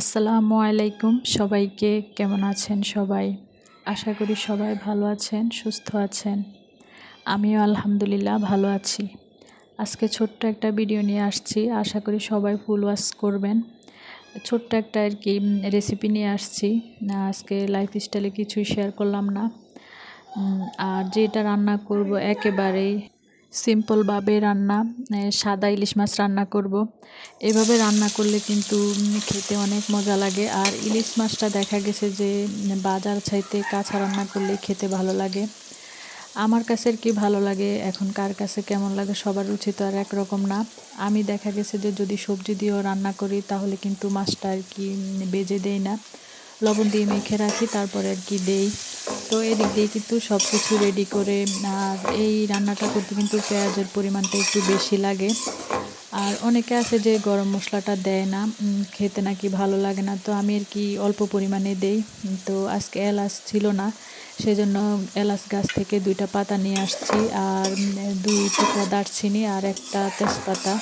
আসসালামু আলাইকুম। সবাইকে কেমন আছেন সবাই? আশা করি সবাই ভালো আছেন, সুস্থ আছেন। আমিও আলহামদুলিল্লাহ ভালো আছি। আজকে ছোট্ট একটা ভিডিও নিয়ে আসছি। আশা করি সবাই ফুল ওয়াশ করবেন। ছোট্ট একটা আর কি রেসিপি নিয়ে আসছি। না, আজকে লাইফ স্টাইলে কিছুই শেয়ার করলাম না। আর যেটা রান্না করব একেবারেই সিম্পলভাবে রান্না সাদা ইলিশ মাছ রান্না করব। এভাবে রান্না করলে কিন্তু খেতে অনেক মজা লাগে। আর ইলিশ মাছটা দেখা গেছে যে বাজার চাইতে কাঁচা রান্না করলে খেতে ভালো লাগে। আমার কাছে কি ভালো লাগে, এখন কার কাছে কেমন লাগে সবার রুচি তো আর একরকম না। আমি দেখা গেছে যে, যদি সবজি দিয়েও রান্না করি, তাহলে কিন্তু মাছটা আর কি বেজে দেই না। লবণ দিয়ে মেখে রাখি, তারপরে আর কি দেই। তো এদিক দিয়ে কিন্তু সব কিছু রেডি করে, আর এই রান্নাটা করতে কিন্তু পেঁয়াজের পরিমাণটা একটু বেশি লাগে। আর অনেকে আছে যে গরম মশলাটা দেয় না খেতে নাকি ভালো লাগে না, তো আমি আর কি অল্প পরিমাণে দেই। তো আজকে এলাচ ছিল না, সেজন্য এলাচ গাছ থেকে দুইটা পাতা নিয়ে আসছি, আর দুই টুকরা দারচিনি আর একটা তেজপাতা।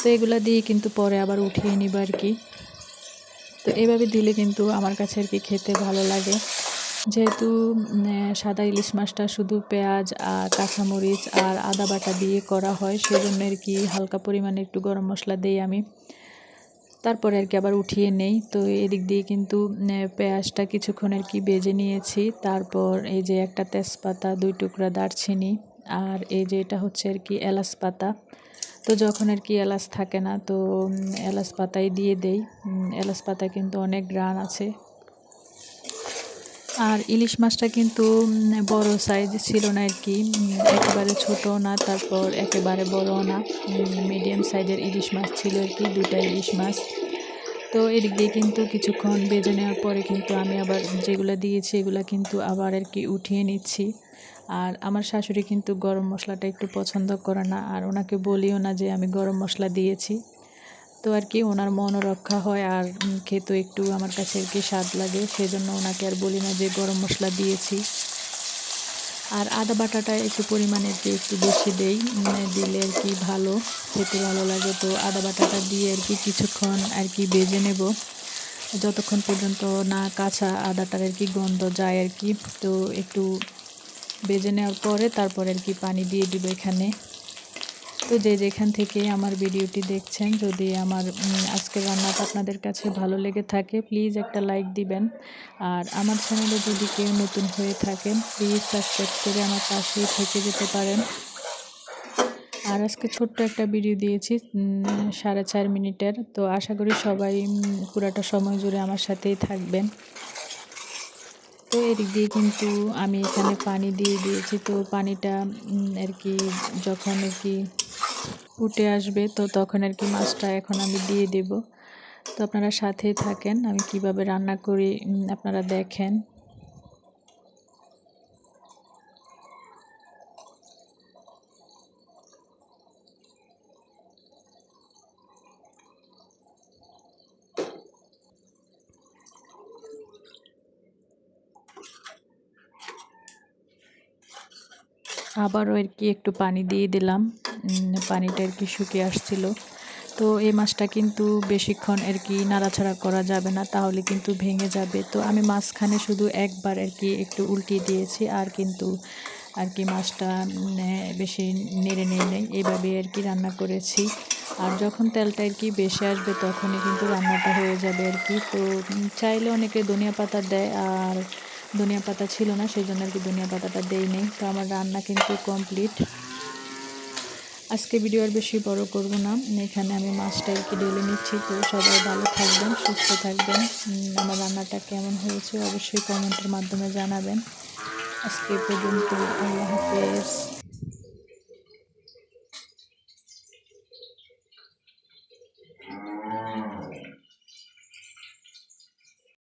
তো এগুলো দিয়ে কিন্তু পরে আবার উঠিয়ে নিব আর কি। তো এভাবে দিলে কিন্তু আমার কাছে আর কি খেতে ভালো লাগে। যেহেতু সাদা ইলিশ মাছটা শুধু পেঁয়াজ আর কাঁচামরিচ আর আদা বাটা দিয়ে করা হয়, সেজন্য আর কি হালকা পরিমাণে একটু গরম মশলা দিই আমি। তারপরে আর কি আবার উঠিয়ে নেই। তো এদিক দিয়ে কিন্তু পেঁয়াজটা কিছুক্ষণ আর কি বেজে নিয়েছি। তারপর এই যে একটা তেজপাতা, দুই টুকরা দারচিনি আর এই যে এটা হচ্ছে আর কি এলাচ পাতা। তো যখন আর কি এলাচ থাকে না, তো এলাচ পাতাই দিয়ে দেই। এলাচ পাতা কিন্তু অনেক গ্রান আছে। আর ইলিশ মাছটা কিন্তু বড় সাইজ ছিল না আর কি একেবারে ছোটো না, তারপর একেবারে বড় না মিডিয়াম সাইজের ইলিশ মাছ ছিল আর কি দুটা ইলিশ মাছ। তো এদিক দিয়ে কিন্তু কিছুক্ষণ বেজে নেওয়ার পরে কিন্তু আমি আবার যেগুলো দিয়েছি, এগুলো কিন্তু আবার আর কি উঠিয়ে নিচ্ছি। আর আমার শাশুড়ি কিন্তু গরম মশলাটা একটু পছন্দ করে না, আর ওনাকে বলিও না যে আমি গরম মশলা দিয়েছি। তো আর কি ওনার মনও রক্ষা হয় আর খেতে একটু আমার কাছে আর কি স্বাদ লাগে, সেজন্য ওনাকে আর বলি না যে গরম মশলা দিয়েছি। আর আদা বাটাটা একটু পরিমাণে কি একটু বেশি দেই দিলে আর কি ভালো, খেতে ভালো লাগে। তো আদা বাটাটা দিয়ে আর কি কিছুক্ষণ আর কি বেজে নেব। যতক্ষণ পর্যন্ত না কাঁচা আদাটার আর কি গন্ধ যায় আর কি, তো একটু বেজে নেওয়ার পরে তারপরে আর কি পানি দিয়ে দিব এখানে। তো যে যেখান থেকে আমার ভিডিওটি দেখছেন, যদি আমার আজকের রান্নাটা আপনাদের কাছে ভালো লেগে থাকে প্লিজ একটা লাইক দিবেন। আর আমার চ্যানেলে যদি কেউ নতুন হয়ে থাকেন প্লিজ সাবস্ক্রাইব করে আমার পাশেই থেকে যেতে পারেন। আর আজকে ছোট্ট একটা ভিডিও দিয়েছি সাড়ে চার মিনিটের। তো আশা করি সবাই পুরাটা সময় জুড়ে আমার সাথেই থাকবেন। তো এদিক দিয়ে কিন্তু আমি এখানে পানি দিয়ে দিয়েছি। তো পানিটা আর কি যখন আর কি ফুটে আসবে, তো তখন আর কি মাছটা এখন আমি দিয়ে দেব। তো আপনারা সাথেই থাকেন, আমি কীভাবে রান্না করি আপনারা দেখেন। আবারও আর কি একটু পানি দিয়ে দিলাম। পানিটা আর কি শুকিয়ে আসছিল। তো এই মাছটা কিন্তু বেশিক্ষণ আর কি নাড়াছাড়া করা যাবে না, তাহলে কিন্তু ভেঙে যাবে। তো আমি মাঝখানে শুধু একবার আর কি একটু উল্টিয়ে দিয়েছি, আর কিন্তু আর কি মাছটা বেশি নেড়ে নেড়ে নেই। এভাবে আর কি রান্না করেছি। আর যখন তেলটা আর কি বেশি আসবে তখনই কিন্তু রান্নাটা হয়ে যাবে আর কি। তো চাইলে অনেকে ধনিয়া পাতা দেয়, আর ধনিয়া পাতা ছিল না সেই জন্য আর কি ধনিয়া পাতাটা দেই নেই। তো আমার রান্না কিন্তু কমপ্লিট। আজকে ভিডিও আর বেশি বড় করব না। এখানে আমি মাছটা আর কি ডেলে নিচ্ছি। তো সবাই ভালো থাকবেন, সুস্থ থাকবেন। আমার রান্নাটা কেমন হয়েছে অবশ্যই কমেন্টের মাধ্যমে জানাবেন। আজকে পর্যন্ত আল্লাহ হাফেজ।